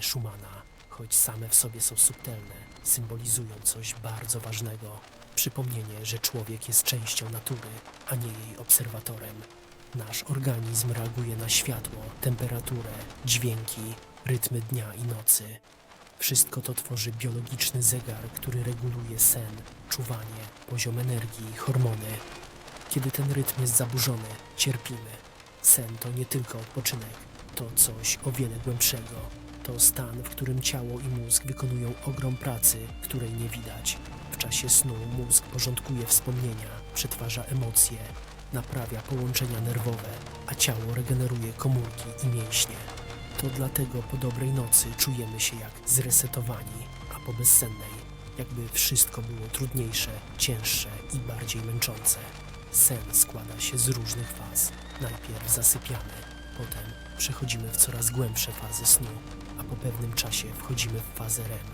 fale Schumana, choć same w sobie są subtelne, symbolizują coś bardzo ważnego. Przypomnienie, że człowiek jest częścią natury, a nie jej obserwatorem. Nasz organizm reaguje na światło, temperaturę, dźwięki, rytmy dnia i nocy. Wszystko to tworzy biologiczny zegar, który reguluje sen, czuwanie, poziom energii, hormony. Kiedy ten rytm jest zaburzony, cierpimy. Sen to nie tylko odpoczynek, to coś o wiele głębszego. To stan, w którym ciało i mózg wykonują ogrom pracy, której nie widać. W czasie snu mózg porządkuje wspomnienia, przetwarza emocje, naprawia połączenia nerwowe, a ciało regeneruje komórki i mięśnie. To dlatego po dobrej nocy czujemy się jak zresetowani, a po bezsennej jakby wszystko było trudniejsze, cięższe i bardziej męczące. Sen składa się z różnych faz. Najpierw zasypiamy, potem przechodzimy w coraz głębsze fazy snu, a po pewnym czasie wchodzimy w fazę REM,